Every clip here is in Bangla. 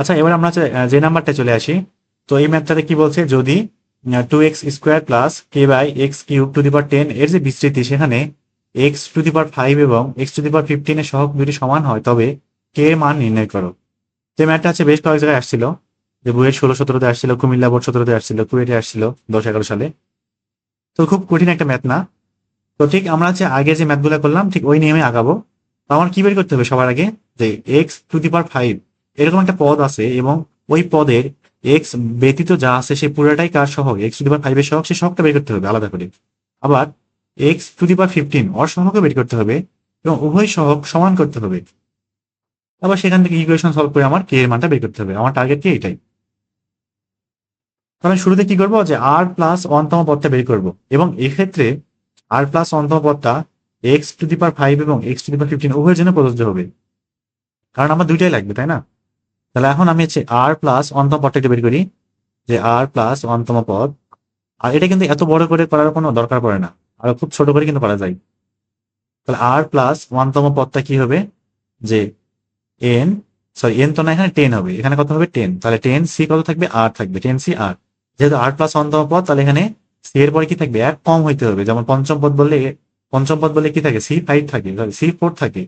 আচ্ছা এবার আমরা যে নাম্বারটা চলে আসি। তো এই ম্যাথটাতে কি বলছে? যদি two x square plus k by x cube to the power ten এর যে বিস্তৃতি, সেখানে x to the power five এবং এক্স টু দি পাওয়ার ফিফটিনের সহগ দুটি সমান হয়, তবে কে মান নির্ণয় করো। যে ম্যাথটা আছে বেশ কয়েক জায়গায় আসছিল। যে বুয়েট ষোলো সতেরোতে আসছিল, কুমিল্লা বোর্ড সতেরোতে আসছিল, কুয়েটে আসছিল, দশ এগারো সালে। তো খুব কঠিন একটা ম্যাথ না? তো ঠিক আমরা হচ্ছে আগে যে ম্যাথগুলো করলাম, ঠিক ওই নিয়মে আগাবো। তো আমার কি বের করতে হবে সবার আগে? যে x to the power five এরকম একটা পদ আছে এবং ওই পদের এক্স ব্যতীত যা আছে সে পুরোটাই কার সহগ? এক্স টু দি ফাইভের সহগ, সে সহগটা বের করতে হবে আলাদা করে। আবার এক্স টু দি ফিফটিন অর সহগও বের করতে হবে এবং উভয় সহগ সমান করতে হবে। আবার সেখান থেকে ইকুয়েশন সলভ করে আমার কে এর মানটা বের করতে হবে। আমার টার্গেট কি? এটাই তাহলে শুরুতে কি করব? যে আর প্লাস ওয়ানতম পদটা বের করব। এবং এক্ষেত্রে আর প্লাস ওয়ানতম পদটা এক্স টু দি ফাইভ এবং x to the power fifteen উভয়ের জন্য প্রযোজ্য হবে। কারণ আমার দুইটাই লাগবে, তাই না? তাহলে এখন আমি হচ্ছে আর প্লাস অন্তম পদটা একটু বের করি, যে আর প্লাস অন্তম পদ। আর এটা কিন্তু এত বড় করে করার কোনো দরকার পড়ে না, আর খুব ছোট করে কিন্তু করা যায়। তাহলে আর প্লাস ওয়ানতম পদটা কি হবে? যে এন সরি এন তো না, এখানে টেন হবে। এখানে কত হবে? টেন তাহলে টেন সি কত থাকবে? আর থাকবে টেন সি আর যেহেতু আর প্লাস অন্তম পদ, তাহলে এখানে সি এর পরে কি থাকবে? এক কম হইতে হবে। যেমন পঞ্চম পদ বললে, পঞ্চম পদ বললে কি থাকে? সি ফাইভ থাকে সি ফোর থাকে।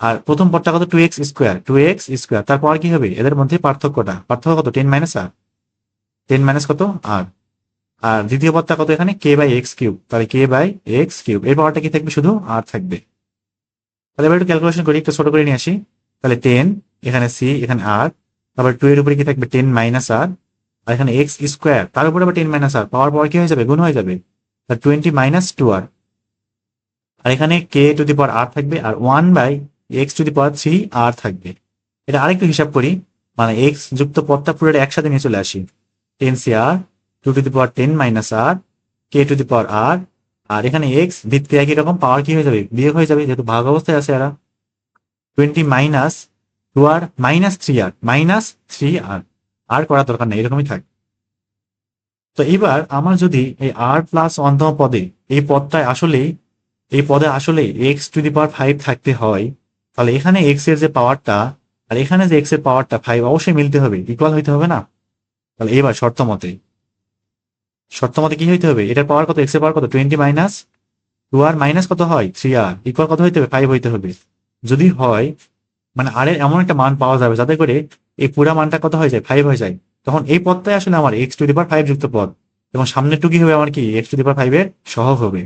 আর প্রথম পদটা কত? Two x square two x square তারপর কি হবে? এদের মধ্যে পার্থক্যটা। পার্থক্য কত? Ten minus r ten minus কত? আর আর দ্বিতীয় পদটা কত এখানে? কে বাই এক্স কিউব তাহলে কে বাই এক্স কিউব এর পাওয়ারটা কি থাকবে? শুধু আর থাকবে। তাহলে এবার একটু ক্যালকুলেশন করি, একটু ছোট করে নিয়ে আসি। তাহলে টেন এখানে সি এখানে আর তারপর টু এর উপরে কি থাকবে? টেন মাইনাস আর আর এখানে এক্স স্কোয়ার তার উপরে আবার টেন মাইনাস আর পাওয়ার পাওয়ার কি হয়ে যাবে? গুণ হয়ে যাবে। টোয়েন্টি মাইনাস টু আর আর এখানে k to the power r থাকবে। আর one by x to the power three r থাকবে। এটা আরেকটু হিসাব করি। মানে এক্স যুক্ত পদটা পুরোটা একসাথে নিয়ে চলে আসি। Ten C r two to the power ten minus r k to the power r আর এখানে এক্স ভিত্তি একই রকম পাওয়ার কি হয়ে যাবে? বিয়োগ হয়ে যাবে, যেহেতু ভাগ অবস্থায় আছে এরা। Twenty minus two r minus three r minus three r আর করার দরকার নেই, এরকমই থাক। তো এবার আমার যদি এই আর প্লাস অন্তম পদে, এই পদটায় আসলেই, এই পদে আসলে x to the power five থাকতে হয় তাহলে এখানে এক্সের যে পাওয়ারটা আর এখানে যে এক্সের পাওয়ারটা ফাইভ অবশ্যই মিলতে হবে ইকুয়াল হইতে হবে না? তাহলে এবার শর্ত মতে শর্ত মতে কি হইতে হবে? এটার পাওয়ার কত? এক্সের পাওয়ার কত? Twenty minus two r minus কত হয়? থ্রি আর ইকুয়াল কত হইতে হবে? ফাইভ হইতে হবে। যদি হয় মানে আর এর এমন একটা মান পাওয়া যাবে, যাতে করে এই পুরা মানটা কত হয়ে যায়? ফাইভ হয়ে যায়। তখন এই পদটাই আসলে আমার x to the power five যুক্ত পদ। এবং সামনের টুকি হবে? আমার কি? X to the power five এর সহগ হবে।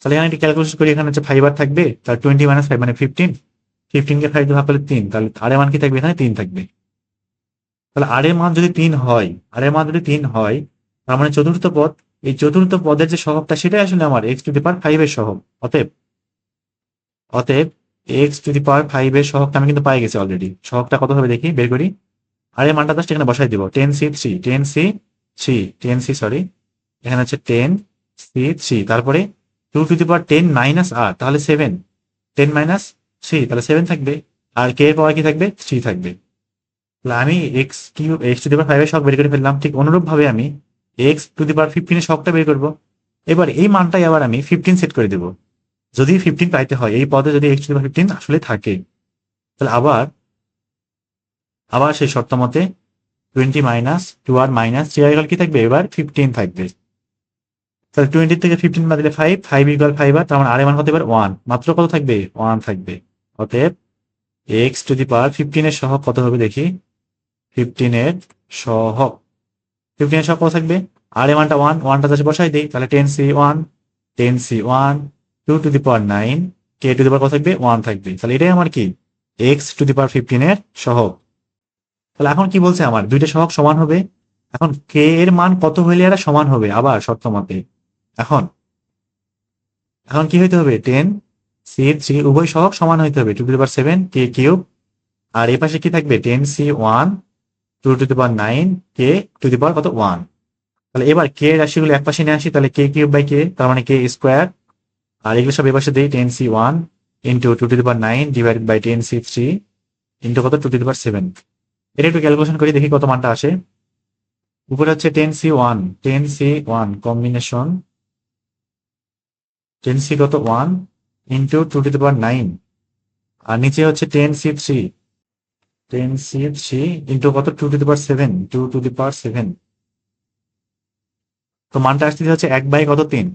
তাহলে এখানে একটি ক্যালকুলেশন করি, এখানে হচ্ছে ফাইভ আর থাকবে তার টোয়েন্টি মাইনাস ফাইভ মানে ফিফটিন ফিফটিনকে ফাইভ ভাগ করলে তিন, তাহলে আর মান কি থাকবে? এখানে তিন থাকবে। তাহলে আর এর মান যদি তিন হয় আর এর মান যদি তিন হয়, তার মানে চতুর্থ পদ, এই চতুর্থ পদের যে সহগটা, সেটাই আসলে আমার x to the power five এর সহগ। অতএব অতএব x to the power five এর সহগটা আমি কিন্তু পাই গেছি অলরেডি সহগটা কত হবে দেখি, বের করি। আর এর মানটা জাস্ট এখানে বসাই দিব। Ten C three ten C three ten C sorry এখানে হচ্ছে টেন সি থ্রি তারপরে two to the power ten minus r তাহলে সেভেন টেন মাইনাস থ্রি তাহলে সেভেন থাকবে। আর কে এর পাওয়ার কি থাকবে? থ্রি থাকবে। তাহলে আমি এক্স কিউ এক্স টু দি পাওয়ার ফাইভের শখ বের করে ফেললাম। ঠিক অনুরূপ ভাবে আমি এক্স টু দি পাওয়ার ফিফটিনের শখটা বের করব। এবার এই মানটাই আবার আমি ফিফটিন সেট করে দেবো। যদি ফিফটিন পাইতে হয়, এই পদে যদি x to the power fifteen আসলে থাকে। তাহলে আবার আবার সেই শর্ত মতে twenty minus two r minus three কি থাকবে? এবার ফিফটিন থাকবে। তাহলে টোয়েন্টি থেকে ফিফটিন বাদ দিলে five five equal five r তার মানে আর মান কত এবার ওয়ান মাত্র কত থাকবে? ওয়ান থাকবে। অতএব এক্স টু দি পাওয়ার ফিফটিনের সহ কত হবে দেখি? ফিফটিনের সহ ফিফটিনের সহ কত থাকবে? আর এর মানটা ওয়ান ওয়ানটা যাচ্ছে বসাই দিই। তাহলে ten C one ten C one two to the power nine k to the power কত থাকবে? ওয়ান থাকবে। তাহলে এটাই আমার কি? এক্স টু দি পাওয়ার ফিফটিনের সহগ। তাহলে এখন কি বলছে আমার? দুইটা সহগ সমান হবে। এখন কে এর মান কত হইলে এরা সমান হবে? আবার শর্ত মতে। এখন এখন কি হইতে হবে? টেন সি থ্রি উভয় সহগ সমান হইতে হবে। Two to power seven k cube আর এ পাশে কি থাকবে? Ten C one two to the power nine k to the power কত? ওয়ান তাহলে এবার কে রাশিগুলো এক পাশে নিয়ে আসি, তাহলে কে কিউব বাই কে তার মানে কে স্কোয়ার আর এগুলো সব এ পাশে দিই ten C one into two to the power nine divided by ten C three into কত? টু টু পাওয়ার সেভেন এটা একটু ক্যালকুলেশন করি, দেখি কত মানটা আসে। উপরে হচ্ছে ten C one ten C one combination ten C কত? One into two to power nine আর নিচে হচ্ছে ten C three. Ten C three into কত? Two to power seven two to the power seven তো মানটা আসতে হচ্ছে এক বাই কত? তিন।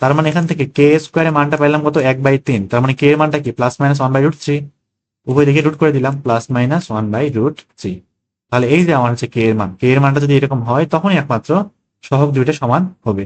তার মানে এখান থেকে কে স্কোয়ারে মানটা পাইলাম কত? এক বাই তিন। তার মানে কে এর মানটা কি? Plus minus one by root three উভয় দিকে রুট করে দিলাম plus minus one by root three তাহলে এই যে আমার হচ্ছে কে এর মান কে এর মানটা যদি এরকম হয়, তখনই একমাত্র সহগ দুইটা সমান হবে।